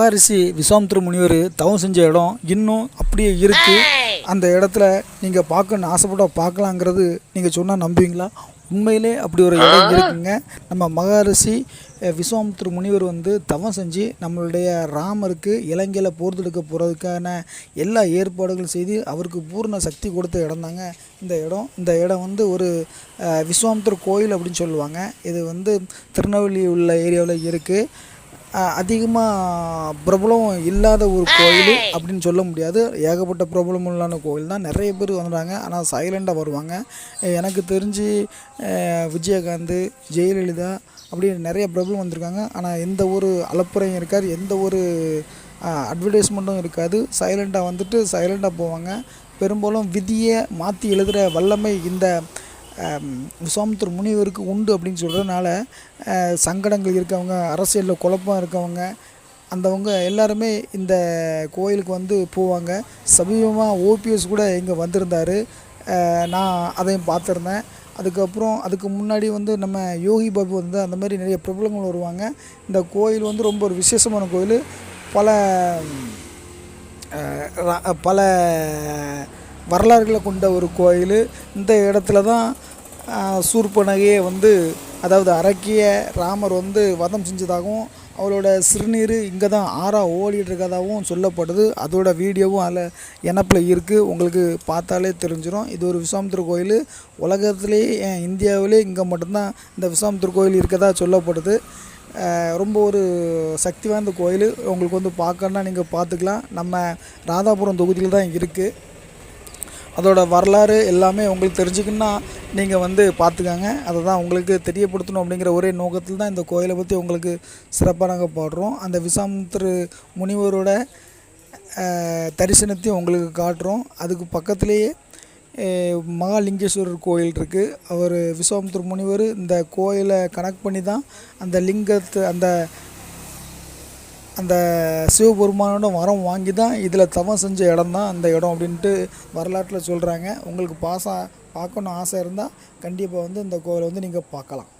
மகரிஷி விஸ்வாமித்திர முனிவர் தவம் செஞ்ச இடம் இன்னும் அப்படியே இருக்குது அந்த இடத்துல நீங்கள் பார்க்கணுன்னு ஆசைப்பட்டா பார்க்கலாங்கிறது நீங்கள் சொன்னால் நம்புவீங்களா? உண்மையிலே அப்படி ஒரு இடம் இருக்குங்க. நம்ம மகரிஷி விஸ்வாமித்திர முனிவர் வந்து தவம் செஞ்சு நம்மளுடைய ராமருக்கு இலங்கையில் போர் தொடுக்க போகிறதுக்கான எல்லா ஏற்பாடுகளும் செய்து அவருக்கு பூர்ண சக்தி கொடுத்த இடம் தாங்க இந்த இடம். இந்த இடம் வந்து ஒரு விஸ்வாமித்திர கோயில் அப்படின்னு சொல்லுவாங்க. இது வந்து திருநெல்வேலி உள்ள ஏரியாவில் இருக்குது அதிகமாக பிரபலம் இல்லாத ஒரு கோயில் அப்படின்னு சொல்ல முடியாது. ஏகப்பட்ட பிரபலம் இல்லாத கோயில் தான். நிறைய பேர் வந்துடுறாங்க ஆனால் சைலண்டாக வருவாங்க. எனக்கு தெரிஞ்சு விஜயகாந்த் ஜெயலலிதா அப்படி நிறைய பிரபலம் வந்திருக்காங்க. ஆனால் எந்த ஒரு அலப்புறையும் இருக்காது. எந்த ஒரு அட்வர்டைஸ்மெண்ட்டும் இருக்காது. சைலண்டாக வந்துட்டு சைலண்டாக போவாங்க. பெரும்பாலும் விதியை மாற்றி எழுதுகிற வல்லமை இந்த விஸ்வாமித்திர முனிவருக்கு உண்டு அப்படின்னு சொல்கிறதுனால சங்கடங்கள் இருக்கவங்க அரசியலில் குழப்பம் இருக்கவங்க அந்தவங்க எல்லாருமே இந்த கோயிலுக்கு வந்து போவாங்க. சமீபமாக ஓபிஎஸ் கூட இங்கே வந்திருந்தார். நான் அதையும் பார்த்துருந்தேன். அதுக்கப்புறம் அதுக்கு முன்னாடி வந்து நம்ம யோகி பாபு வந்து அந்த மாதிரி நிறைய பிரபலங்கள் வருவாங்க. இந்த கோயில் வந்து ரொம்ப ஒரு விசேஷமான கோயில். பல பல வரலாறுகளை கொண்ட ஒரு கோயில். இந்த இடத்துல தான் சூர்பனகையை வந்து அதாவது அரக்கிய ராமர் வந்து வதம் செஞ்சதாகவும் அவளோட சிறுநீர் இங்கே தான் ஆறாக ஓடிட்டு இருக்கதாகவும் சொல்லப்படுது. அதோட வீடியோவும் அதில் இணப்பில் இருக்குது உங்களுக்கு பார்த்தாலே தெரிஞ்சிடும் இது ஒரு விஸ்வாமித்திர கோயில். உலகத்துலேயே ஏன் இந்தியாவிலே இங்கே மட்டும்தான் இந்த விஸ்வாமித்திர கோயில் இருக்கதா சொல்லப்படுது. ரொம்ப ஒரு சக்தி வாய்ந்த கோயில். உங்களுக்கு வந்து பார்க்கணுன்னா நீங்கள் பார்த்துக்கலாம். நம்ம ராதாபுரம் தொகுதியில் தான் இருக்குது அதோட வரலாறு எல்லாமே உங்களுக்கு தெரிஞ்சுக்கணுன்னா நீங்கள் வந்து பார்த்துக்காங்க. அதை தான் உங்களுக்கு தெரியப்படுத்தணும் அப்படிங்கிற ஒரே நோக்கத்தில் தான் இந்த கோயிலை பற்றி உங்களுக்கு சிறப்பாக நாங்கள் பாடுறோம். அந்த விசாமுத்திரு முனிவரோட தரிசனத்தையும் உங்களுக்கு காட்டுறோம். அதுக்கு பக்கத்துலேயே மகாலிங்கேஸ்வரர் கோயில் இருக்குது அவர் விஸ்வாமித்திர முனிவர் இந்த கோயிலை கனெக்ட் பண்ணி தான் அந்த லிங்கத்தை அந்த அந்த சிவபெருமானோட வரம் வாங்கி தான் இதில் தவம் செஞ்ச இடம் தான் அந்த இடம் அப்படின்ட்டு வரலாற்றில் சொல்கிறாங்க. உங்களுக்கு பாசா பார்க்கணும் ஆசை இருந்தால் கண்டிப்பாக வந்து இந்த கோவிலை வந்து நீங்கள் பார்க்கலாம்.